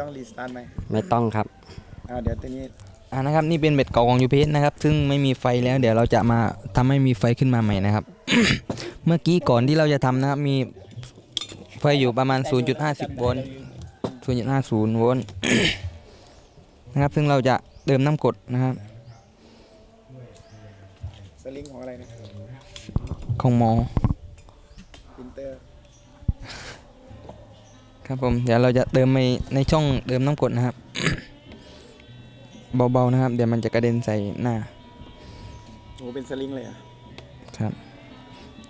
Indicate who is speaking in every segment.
Speaker 1: ต้องรีสตาร์ทไหม
Speaker 2: ไม่ต้องครับ
Speaker 1: อ่าเดี๋ยวตัวนี้
Speaker 3: อ่านะครับนี่เป็นเบ็ดเก่าของยูเพนะครับซึ่งไม่มีไฟแล้วเดี๋ยวเราจะมาทำให้มีไฟขึ้นมาใหม่นะครับ เมื่อกี้ก่อนที่เราจะทำนะครับมีไฟอยู่ประมาณ 0.50 โวลต์0.50 โวลต์นะครับ ซึ่งเราจะเติมน้ำกรดนะครับ
Speaker 1: สลิงของอะไรนะ
Speaker 3: ของหมอ ครับผมเดี๋ยวเราจะเติมไปในช่องเติมน้ำกรดนะครับ เบาๆนะครับ เดี๋ยวมันจะกระเด็นใส่หน้า
Speaker 1: โอ้เป็นสลิงเลยเหรอะ
Speaker 3: ครับ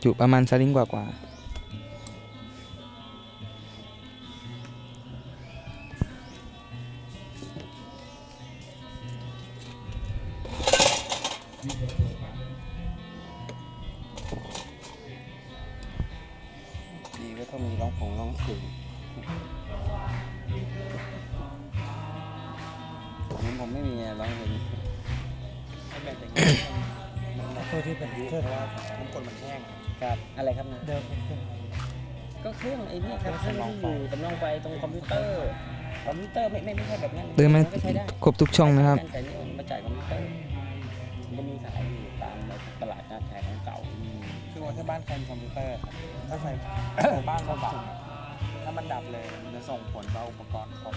Speaker 3: จุประมาณสลิงกว่าๆ
Speaker 2: ดี
Speaker 1: แบบอย่างนี้มันตัวที่เป็นเครื่องเพราะว่าน้ำกรดมันแห้ง
Speaker 2: ครับอะไรครับนะ
Speaker 1: เดิม
Speaker 2: ก็เครื่องไอ้นี่ครับเครื่องที่อยู่สำรองไฟตรงคอมพิวเตอร์คอมพิวเตอร์ไม่ไม่ไม่ใช่แบบนั้น
Speaker 3: เติมไม
Speaker 2: ก็ใช้ได้
Speaker 3: ครบทุกช่องนะครับ
Speaker 2: แต่นี่มันมาจ่ายคอมพิวเตอร์มันก็มีขายอยู่ตามตลาดนัดขายของเก่า
Speaker 1: คือว่าถ้าบ้านใครมีคอมพิวเตอร์ถ้าใครบ้านเราดับถ้ามันดับเลยมันจะส่งผลต่ออุปกรณ์คอม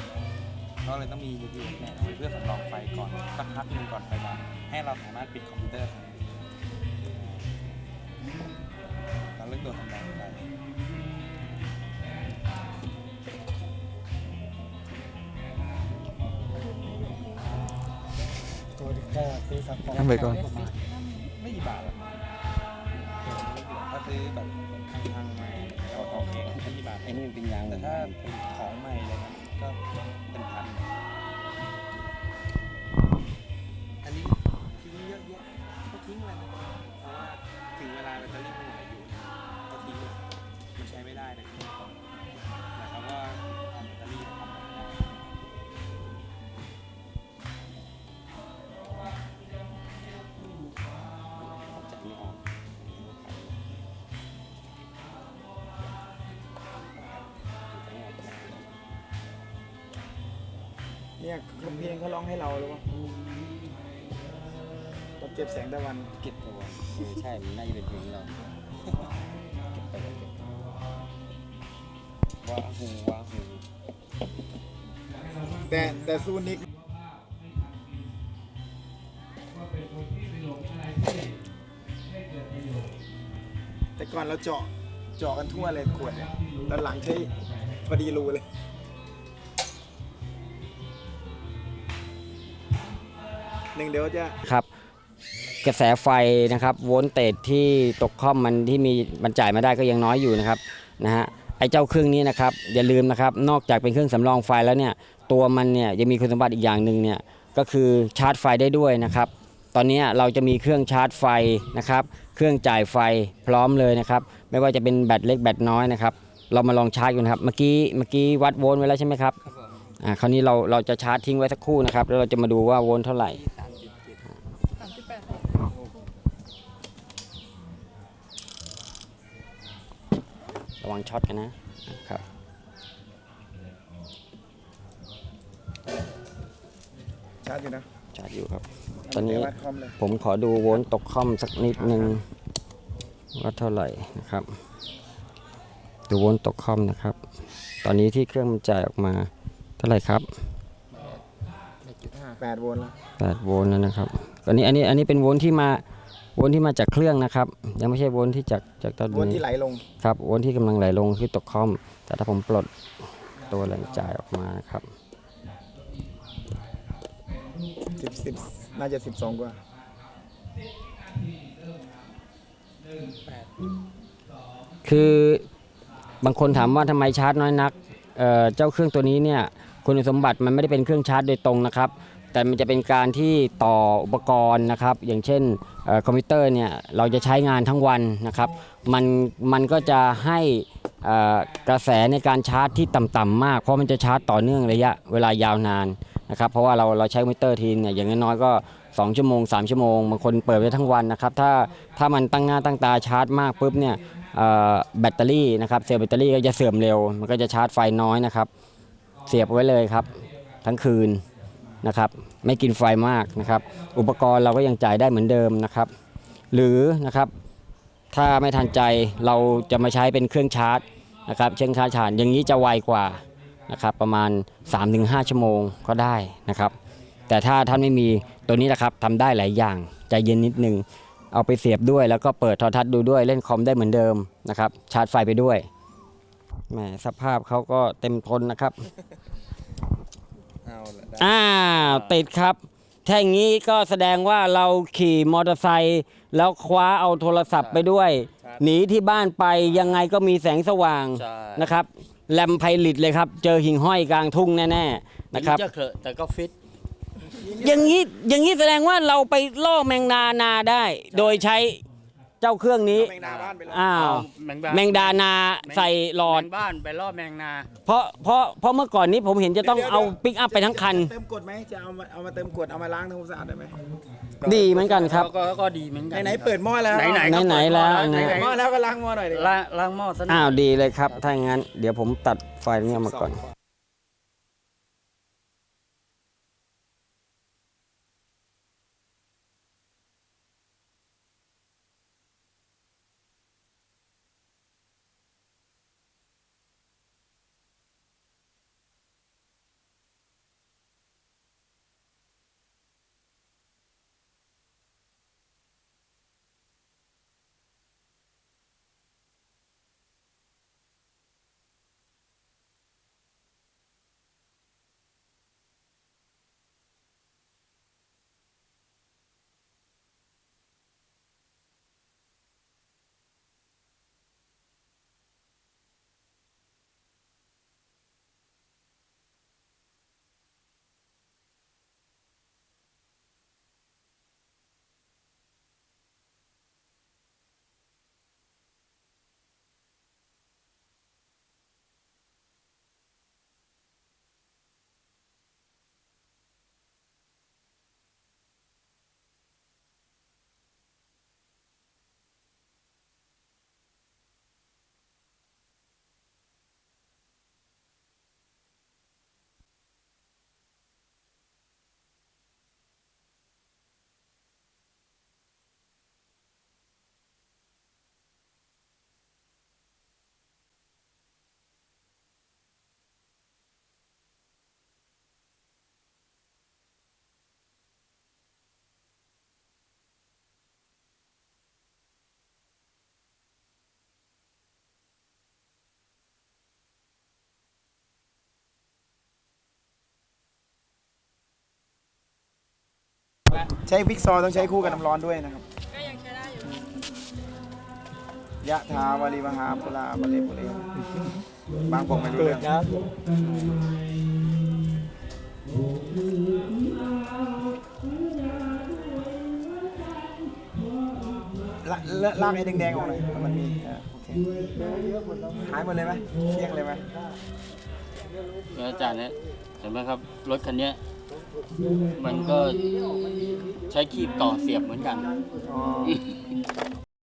Speaker 1: ก็เลยต้องมี UPS เนี่ยไว้เพื่อสำรองไฟก่อนสักพักหนึงก่อนไฟดับให้เราสามารถปิดคอมพิวเตอร์ทันเราเลือกตัวสำรองไฟตัวก็ซื้อสัก
Speaker 3: ทำไปก่อน
Speaker 1: ไม่กี่บาทหรอกถ้าซื้อแบบทางๆใหม่เอาทองเองไม่กี่บาท
Speaker 2: ไอ้นี่มันเป็นยาง
Speaker 1: แต่ถ้าเป็นของใหม่เลยนะ ก็เป็นพันอันนี้ทิ้งเยอะแยะก็ทิ้งเลยนะเพราะว่าถึงเวลาแบตเตอรี่มันหมด เนี่ยเขาเพลงเขาร้องให้เราหรือเปล่าเราเก็บแสงตะวัน
Speaker 2: เก็บตัวเออใช่มันน่าจะเป็นเพลงเราเก็บไปเก็บว่าหูว่าหู
Speaker 1: แต่แต่ซูนิกแต่ก่อนเราเจาะเจาะกันทั่วเลยขวดเนี่ยตอนหลังใช้พอดีรูเลย หนึ่งเดี๋ยวจะ
Speaker 2: ครับ กระแสไฟนะครับ โวลเตจที่ตกคอมมันที่มีมันจ่ายมาได้ก็ยังน้อยอยู่นะครับนะฮะไอ้เจ้าเครื่องนี้นะครับอย่าลืมนะครับ นอกจากเป็นเครื่องสำรองไฟแล้วเนี่ย ตัวมันเนี่ยยังมีคุณสมบัติอีกอย่างหนึ่งเนี่ยก็คือชาร์จไฟได้ด้วยนะครับ ตอนนี้เราจะมีเครื่องชาร์จไฟนะครับ เครื่องจ่ายไฟพร้อมเลยนะครับ ไม่ว่าจะเป็นแบตเล็กแบตน้อยนะครับ เรามาลองชาร์จกันครับ เมื่อกี้เมื่อกี้วัดโวลต์ไว้แล้วใช่ไหมครับอ่าคราวนี้เราเราจะชาร์จทิ้งไว้สักครู่นะครับ แล้วเราจะมาดูว่าโวลต์เท่าไหร่ วังช็อตกันนะครับ
Speaker 1: ชาร์จอยู่นะ
Speaker 2: ชาร์จอยู่ครับ ตอนนี้
Speaker 1: เดี๋ยววัดคอมเลย
Speaker 2: ผมขอดูโวลต์ตกคอมสักนิดหนึ่งว่าเท่าไหร่นะครับ ดูโวลต์ตกคอมนะครับ ตอนนี้ที่เครื่องมันจ่ายออกมาเท่าไหร่ครับ
Speaker 1: แปดโวลต์แล้ว
Speaker 2: 8โวลต์แล้วนะครับอันนี้อันนี้อันนี้เป็นโวลต์ที่มาโวลต์ที่มาจากเครื่องนะครับ ยังไม่ใช่โวลต์ที่จากจากตัว
Speaker 1: โวลต์
Speaker 2: นี้
Speaker 1: ที่ไหลลง
Speaker 2: ครับโวลต์ที่กำลังไหลลงคือตกคอม แต่ถ้าผมปลดตัวแรงจ่ายออกมานะครับ
Speaker 1: สิบสิบน่าจะสิบสองกว่า
Speaker 2: คือบางคนถามว่าทำไมชาร์จน้อยนักเอ่อเจ้าเครื่องตัวนี้เนี่ยคุณสมบัติมันไม่ได้เป็นเครื่องชาร์จโดยตรงนะครับ แต่มันจะเป็นการที่ต่ออุปกรณ์นะครับ อย่างเช่นอคอมพิวเตอร์เนี่ยเราจะใช้งานทั้งวันนะครับ มันมันก็จะให้กระแสในการชาร์จที่ต่ำๆมาก เพราะมันจะชาร์จต่อเนื่องระยะเวลายาวนานนะครับ เพราะว่าเราเราใช้คอมพิวเตอร์ทีเนี่ยอย่างน้อยก็ 2 ชั่วโมง 3 ชั่วโมงบางคนเปิดไว้ทั้งวันนะครับ ถ้าถ้ามันตั้งหน้าตั้งตาชาร์จมากปุ๊บเนี่ยแบตเตอรี่นะครับเซลล์แบตเตอรี่ก็จะเสื่อมเร็ว มันก็จะชาร์จไฟน้อยนะครับ เสียบไว้เลยครับ ทั้งคืน นะครับไม่กินไฟมากนะครับ อุปกรณ์เราก็ยังจ่ายได้เหมือนเดิมนะครับ หรือนะครับถ้าไม่ทันใจเราจะมาใช้เป็นเครื่องชาร์จนะครับเชิงชาร์จฉานอย่างนี้จะไวกว่านะครับประมาณ 3-5 ชั่วโมงก็ได้นะครับ แต่ถ้าท่านไม่มีตัวนี้นะครับทำได้หลายอย่างใจเย็นนิดนึงเอาไปเสียบด้วย แล้วก็เปิดโทรทัศน์ดูด้วยเล่นคอมได้เหมือนเดิมนะครับ ชาร์จไฟไปด้วยแหมสภาพเขาก็เต็มทนนะครับ
Speaker 4: เอาละได้
Speaker 2: อ้าวติดครับ ถ้าอย่างนี้ก็แสดงว่าเราขี่มอเตอร์ไซค์แล้วคว้าเอาโทรศัพท์ไปด้วย หนีที่บ้านไปยังไงก็มีแสงสว่าง
Speaker 5: ใช่
Speaker 2: นะครับแลมไพลิตเลยครับ เจอหิ่งห้อยกลางทุ่งแน่ๆนะครับ
Speaker 5: ถึงจะเขอะแต่ก็ฟิต
Speaker 2: อย่างนี้อย่างนี้แสดงว่าเราไปล่อแมงดานาได้ โดยใช้เจ้าเครื่องนี้
Speaker 4: แมงดาบ้านไปเลย
Speaker 2: อ้าว
Speaker 5: แมงดา
Speaker 2: แมงดานาใส่หลอด
Speaker 5: แมงบ้านไปล่อแมงนา
Speaker 2: เพราะเพราะเพราะเมื่อก่อนนี้ผมเห็นจะต้องเอาปิกอัพไปทั้งคัน
Speaker 4: เติมกรดไหมจะเอามาเอามาเติมกรดเอามาล้างทำความสะอาดได้ไหม
Speaker 2: ดีเหมือนกันครับ
Speaker 5: ก็ก็ก็ดีเหมือนกัน
Speaker 4: ไหนๆเปิดหม้อแล้ว
Speaker 5: ไหนๆก็
Speaker 2: ไหนๆ
Speaker 5: เปิด
Speaker 2: แล้ว
Speaker 5: ไหน
Speaker 4: เปิดหม้อแล้วก็ล้างหม้อหน่อยดิ
Speaker 5: ๆล้างล้างหม้อซะหน่อย
Speaker 2: อ้าวดีเลยครับ ถ้าอย่างนั้น เดี๋ยวผมตัดไฟนี้ออกมาก่อน
Speaker 4: ใช้วิกซอต้องใช้คู่กับน้ำร้อนด้วยนะครับ
Speaker 6: ก็ยังใช้ได้อยู่
Speaker 4: ยะทาวาริวหาปุราบาเลปุเรบางบอกไม่รู้เรื่องละละลากไอ้แดงๆออกหน่อยมันมีเออโอเคหายหมดเลยไหมเกลี้ยงเลยไหม
Speaker 5: แล้วอาจารย์เนี่ยเห็นไหมครับรถคันเนี้ย มันก็ใช้คีบต่อเสียบเหมือนกัน
Speaker 4: อ๋อ